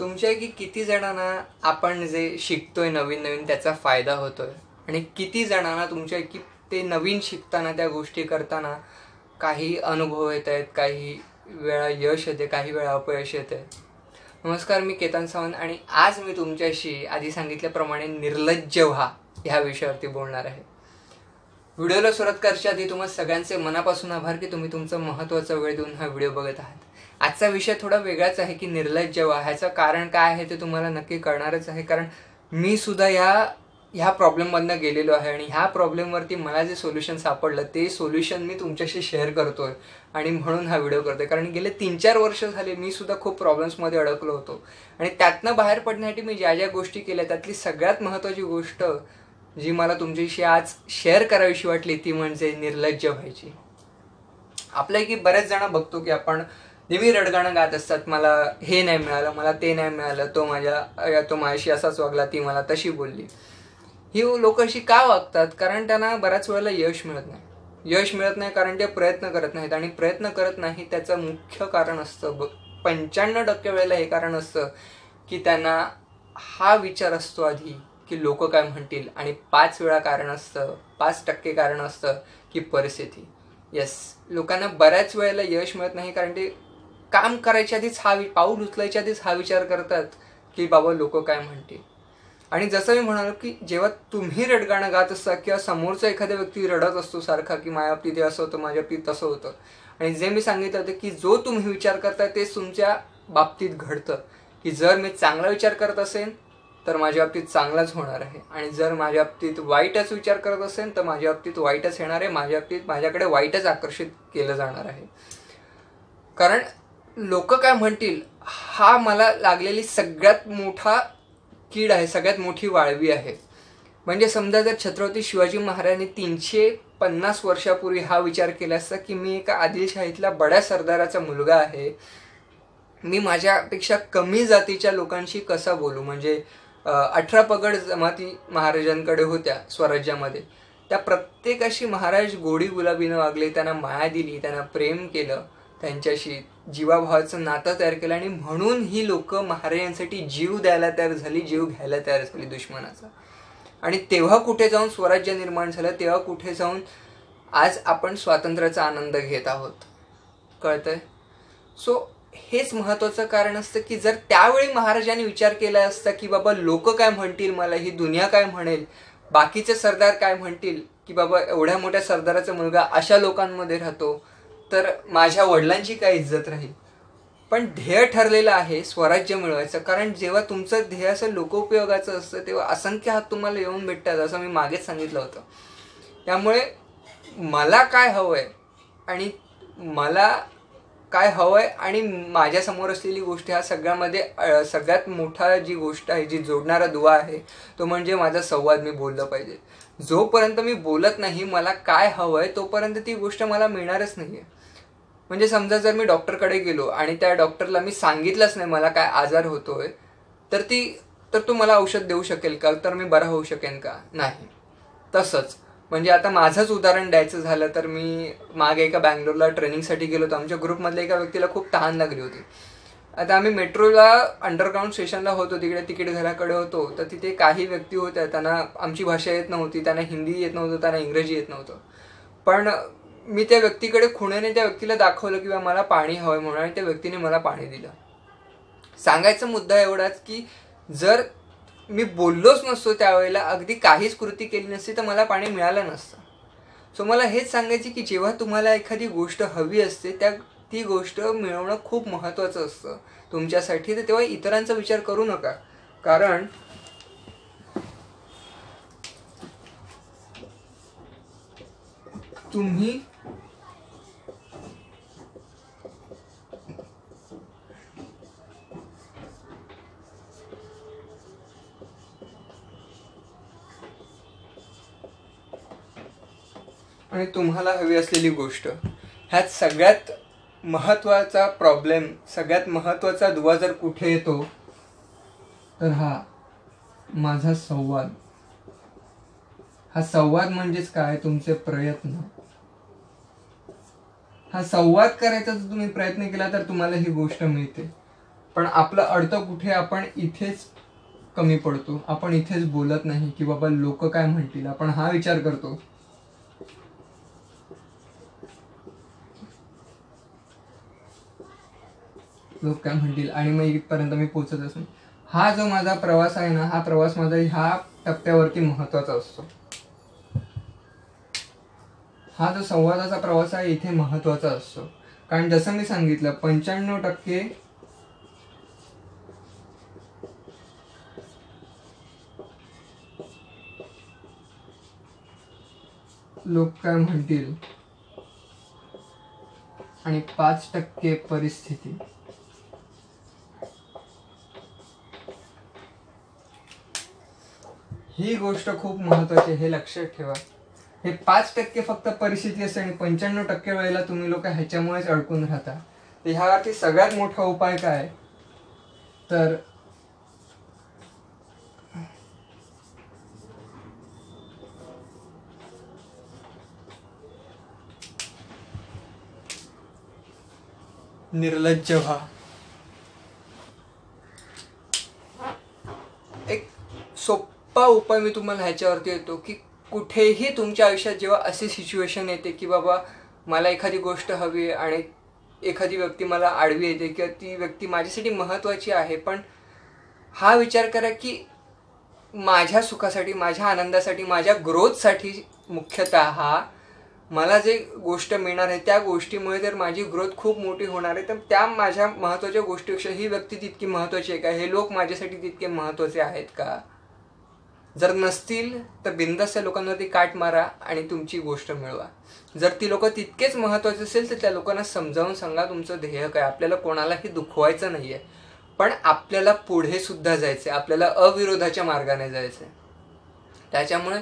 तुमच्यापैकी किती जणांना आपण जे शिकतोय नवीन नवीन त्याचा फायदा होतोय? आणि किती जणांना तुमच्यापैकी ते नवीन शिकताना त्या गोष्टी करताना काही अनुभव येत आहेत काही वेळा यश येते काही वेळा अपयश येते? नमस्कार मी केतन सावंत आणि आज मी तुमच्याशी आधी सांगितल्याप्रमाणे निर्लज्ज व्हा ह्या विषयावरती बोलणार आहे. व्हिडिओला सुरुवात करच्या आधी तुम्हाला सगळ्यांचे मनापासून आभार की तुम्ही तुमचा महत्त्वाचा वेळ देऊन हा व्हिडिओ बघत आहात. आजचा विषय थोडा वेगळाच आहे की निर्लज्ज व्हा ह्याचं कारण काय आहे ते तुम्हाला नक्की कळणारच आहे. कारण मी सुद्धा या ह्या प्रॉब्लेममधनं गेलेलो आहे आणि ह्या प्रॉब्लेमवरती मला जे सोल्युशन सापडलं ते सोल्युशन मी तुमच्याशी शेअर करतोय आणि म्हणून हा व्हिडिओ करतोय. कारण गेले तीन चार वर्ष झाले मी सुद्धा खूप प्रॉब्लेम्समध्ये अडकलो होतो. आणि त्यातनं बाहेर पडण्यासाठी मी ज्या ज्या गोष्टी केल्या त्यातली सगळ्यात महत्त्वाची गोष्ट जी मला तुमच्याशी आज शेअर करावीशी वाटली ती म्हणजे निर्लज्ज व्हायची. आपल्या की बरेच जण बघतो की आपण नेहमी रडगाणं गात असतात. मला हे नाही मिळालं मला ते नाही मिळालं. तो माझ्या तो माझ्याशी असाच वागला ती मला तशी बोलली. ही लोक अशी का वागतात? कारण त्यांना बऱ्याच वेळेला यश मिळत नाही. यश मिळत नाही कारण ते प्रयत्न करत नाहीत आणि प्रयत्न करत नाही त्याचं मुख्य कारण असतं. ब पंच्याण्णव टक्के वेळेला हे कारण असतं की त्यांना हा विचार असतो आधी की लोक काय म्हणतील आणि पाच वेळा कारण असतं पाच टक्के कारण असतं की परिस्थिती. येस लोकांना बऱ्याच वेळेला यश मिळत नाही कारण ते काम करायच्या आधीच हा पाऊल उचलायच्या आधीच हा विचार करतात की बाबा लोक काय म्हणतील. आणि जसं मी म्हणालो की जेव्हा तुम्ही रडगाणं गात असता किंवा समोरचा एखादा व्यक्ती रडत असतो सारखा की माझ्या बाबतीत असं होतं माझ्या बाबतीत तसं होतं. आणि जे मी सांगितलं होतं की जो तुम्ही विचार करता ते तुमच्या बाबतीत घडतं. की जर मी चांगला विचार करत असेल तर माझ्या बाबतीत चांगलाच होणार आहे. आणि जर माझ्या बाबतीत वाईटच विचार करत असेल तर माझ्या बाबतीत वाईटच येणार आहे. माझ्या बाबतीत माझ्याकडे वाईटच आकर्षित केलं जाणार आहे. कारण लोक काय म्हणतील हा मला लागलेली सगळ्यात मोठा कीड आहे सगळ्यात मोठी वाळवी आहे. म्हणजे समजा जर छत्रपती शिवाजी महाराजांनी तीनशे पन्नास वर्षापूर्वी हा विचार केला असता की मी एका आदिलशाहीतला बड्या सरदाराचा मुलगा आहे मी माझ्यापेक्षा कमी जातीच्या लोकांशी कसा बोलू? म्हणजे अठरा पगड जमाती महाराजांकडे होत्या स्वराज्यामध्ये. त्या प्रत्येकाशी महाराज गोडी गुलाबीनं वागले त्यांना माया दिली त्यांना प्रेम केलं त्यांच्याशी जीवाभावाचं नातं तयार केलं आणि म्हणून ही लोक महाराजांसाठी जीव द्यायला तयार झाली जीव घ्यायला तयार झाली दुश्मनाचा. आणि तेव्हा कुठे जाऊन स्वराज्य निर्माण झालं तेव्हा कुठे जाऊन आज आपण स्वातंत्र्याचा आनंद घेत आहोत? कळतंय? सो हेच महत्वाचं कारण असतं की जर त्यावेळी महाराजांनी विचार केला असता की बाबा लोक काय म्हणतील मला ही दुनिया काय म्हणेल बाकीचे सरदार काय म्हणतील की बाबा एवढ्या मोठ्या सरदाराचा मुलगा अशा लोकांमध्ये राहतो तर माझ्या वडिलांची काय इज्जत राहील? पण ध्येय ठरलेलं आहे स्वराज्य मिळवायचं. कारण जेव्हा तुमचं ध्येय असं लोकोपयोगाचं असतं तेव्हा असंख्य हात तुम्हाला येऊन भेटतात असं मी मागेच सांगितलं होतं. त्यामुळे मला काय हवं आहे आणि मला काय हवं आहे आणि माझ्यासमोर असलेली गोष्ट ह्या सगळ्यामध्ये सगळ्यात मोठा जी गोष्ट आहे जी जोडणारा दुवा आहे तो म्हणजे माझा संवाद मी बोललं पाहिजे. जोपर्यंत मी बोलत नाही मला काय हवं आहे तोपर्यंत ती गोष्ट मला मिळणारच नाही आहे म्हणजे समजा जर मी डॉक्टरकडे गेलो आणि त्या डॉक्टरला मी सांगितलंच नाही मला काय आजार होतोय तर ती तर तू मला औषध देऊ शकेल का? तर मी बरा होऊ शकेन का? नाही. तसंच. म्हणजे आता माझंच उदाहरण द्यायचं झालं तर मी मागे एका बँगलोरला ट्रेनिंगसाठी गेलो होतो. आमच्या ग्रुपमधल्या एका व्यक्तीला खूप तहान लागली होती. आता आम्ही मेट्रोला अंडरग्राऊंड स्टेशनला होतो तिकडे तिकीट घराकडे होतो तर तिथे काही व्यक्ती होत्या त्यांना आमची भाषा येत नव्हती त्यांना हिंदी येत नव्हतं त्यांना इंग्रजी येत नव्हतं. पण मी त्या व्यक्तीकडे खुण्याने त्या व्यक्तीला दाखवलं किंवा मला पाणी हवं म्हणून आणि त्या व्यक्तीने मला पाणी दिलं. सांगायचा मुद्दा एवढाच की जर मी बोललोच नसतो त्यावेळेला अगदी काहीच कृती केली नसती तर मला पाणी मिळालं नसतं. सो मला हेच सांगायचे की जेव्हा तुम्हाला एखादी गोष्ट हवी असते त्या ती गोष्ट मिळवणं खूप महत्त्वाचं असतं. तुमच्यासाठी तर तेव्हा इतरांचा विचार करू नका. कारण तुम्ही आणि तुम्हाला हवी असलेली गोष्ट. ह्यात सगळ्यात महत्त्वाचा प्रॉब्लेम सगळ्यात महत्त्वाचा दुवा जर कुठे येतो तर हा माझा संवाद. हा संवाद म्हणजेच काय? तुमचे प्रयत्न. हा संवाद करायचा जर तुम्ही प्रयत्न केला तर तुम्हाला ही गोष्ट मिळते. पण आपलं अडतं कुठे? आपण इथेच कमी पडतो. आपण इथेच बोलत नाही की बाबा लोक काय म्हणतील? आपण हा विचार करतो. लोक काय म्हणतील आणि मग इथपर्यंत मी पोहोचत असून. हा जो माझा प्रवास आहे ना हा प्रवास माझा ह्या टप्प्यावरती महत्त्वाचा असतो. हा जो संवादाचा प्रवास आहे इथे महत्त्वाचा असतो. कारण जसं मी सांगितलं पंच्याण्णव टक्के लोक काय म्हणतील आणि पाच टक्के परिस्थिती. ही गोष्ट खूप महत्वाची हे लक्षात ठेवा. हे पाच टक्के फक्त परिस्थिती असते आणि पंच्याण्णव टक्के वेळेला तुम्ही लोक ह्याच्यामुळेच अडकून राहता. तर ह्यावरती सगळ्यात मोठा उपाय काय? तर निर्लज्ज व्हा. एक सोप उपाय मी तुम्हाला ह्याच्यावरती येतो की कुठेही तुमच्या आयुष्यात जेव्हा असे सिच्युएशन येते की बाबा मला एखादी गोष्ट हवी आहे आणि एखादी व्यक्ती मला आडवी येते किंवा ती व्यक्ती माझ्यासाठी महत्त्वाची आहे पण हा विचार करा की माझ्या सुखासाठी माझ्या आनंदासाठी माझ्या ग्रोथसाठी मुख्यतः हा मला जे गोष्ट मिळणार आहे त्या गोष्टीमुळे जर माझी ग्रोथ खूप मोठी होणार आहे तर त्या माझ्या महत्त्वाच्या गोष्टीपेक्षा ही व्यक्ती तितकी महत्त्वाची आहे का? हे लोक माझ्यासाठी तितके महत्त्वाचे आहेत का? जर नसतील तर बिंदास त्या लोकांवरती काट मारा आणि तुमची गोष्ट मिळवा. जर ती लोक तितकेच महत्त्वाचे असेल तर त्या लोकांना समजावून सांगा तुमचं ध्येय काय. आपल्याला कोणालाही दुखवायचं नाही आहे पण आपल्याला पुढे सुद्धा जायचंय. आपल्याला अविरोधाच्या मार्गाने जायचंय. त्याच्यामुळे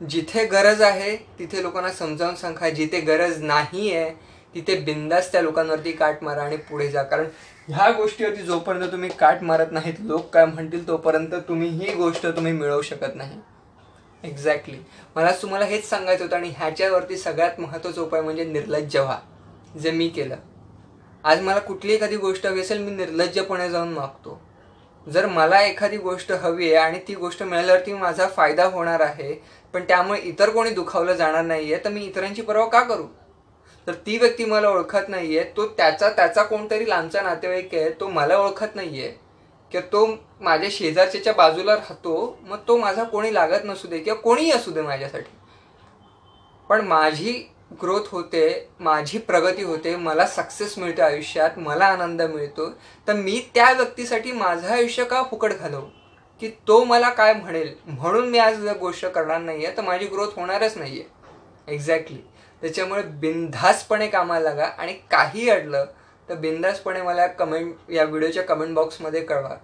जिथे गरज आहे तिथे लोकांना समजावून सांगा. जिथे गरज नाही आहे तिथे बिंदास त्या लोकांवरती काट मारा आणि पुढे जा. कारण ह्या गोष्टीवरती जोपर्यंत तुम्ही काट मारत नाहीत लोक काय म्हणतील तोपर्यंत तुम्ही ही गोष्ट तुम्ही मिळवू शकत नाही. एक्झॅक्टली मला तुम्हाला हेच सांगायचं होतं आणि ह्याच्यावरती सगळ्यात महत्त्वाचा उपाय म्हणजे निर्लज्ज व्हा जे मी केलं. आज मला कुठली एखादी गोष्ट हवी असेल मी निर्लज्जपणे जाऊन मागतो. जर मला एखादी गोष्ट हवी आहे आणि ती गोष्ट मिळाल्यावरती माझा फायदा होणार आहे पण त्यामुळे इतर कोणी दुखावलं जाणार नाही आहे तर मी इतरांची पर्वा का करू? तर ती व्यक्ती मला ओळखत नाही आहे तो त्याचा त्याचा कोणतरी लांबचा नातेवाईक आहे तो मला ओळखत नाही आहे किंवा तो माझ्या शेजारच्याच्या बाजूला राहतो मग तो माझा कोणी लागत नसू दे किंवा कोणीही असू दे माझ्यासाठी. पण माझी ग्रोथ होते माझी प्रगती होते मला सक्सेस मिळते आयुष्यात मला आनंद मिळतो. तर मी त्या व्यक्तीसाठी माझं आयुष्य का फुकट घालवू? की तो मला काय म्हणेल? म्हणून मी आज गोष्ट करणार नाही आहे तर माझी ग्रोथ होणारच नाही आहे एक्झॅक्टली त्याच्यामुळे बिनधास्तपणे कामाला लागा आणि काही अडलं तर बिनधास्तपणे मला कमेंट या व्हिडिओच्या कमेंट बॉक्समध्ये कळवा.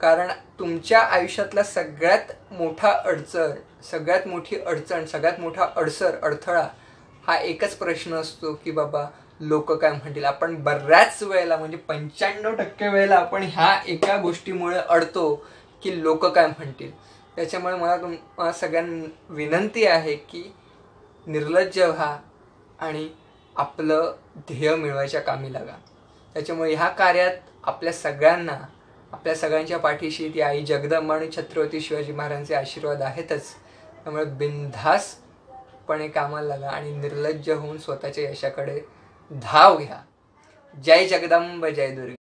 कारण तुमच्या आयुष्यातला सगळ्यात मोठा अडचण सगळ्यात मोठी अडचण सगळ्यात मोठा अडसर अडथळा हा एकच प्रश्न असतो की बाबा लोक काय म्हणतील? आपण बऱ्याच वेळेला म्हणजे पंच्याण्णव टक्के वेळेला आपण ह्या एका गोष्टीमुळे अडतो की लोक काय म्हणतील? त्याच्यामुळे मला तुम सगळ्यां विनंती आहे की निर्लज्ज व्हा आणि आपलं ध्येय मिळवायच्या कामी लागा. त्याच्यामुळे ह्या कार्यात आपल्या सगळ्यांना आपल्या सगळ्यांच्या पाठीशी ती आई जगदंबा आणि छत्रपती शिवाजी महाराजांचे आशीर्वाद आहेतच. त्यामुळे बिनधासपणे कामाला लागा आणि निर्लज्ज होऊन स्वतःच्या यशाकडे धाव घ्या. जय जगदंब जय दुर्गा.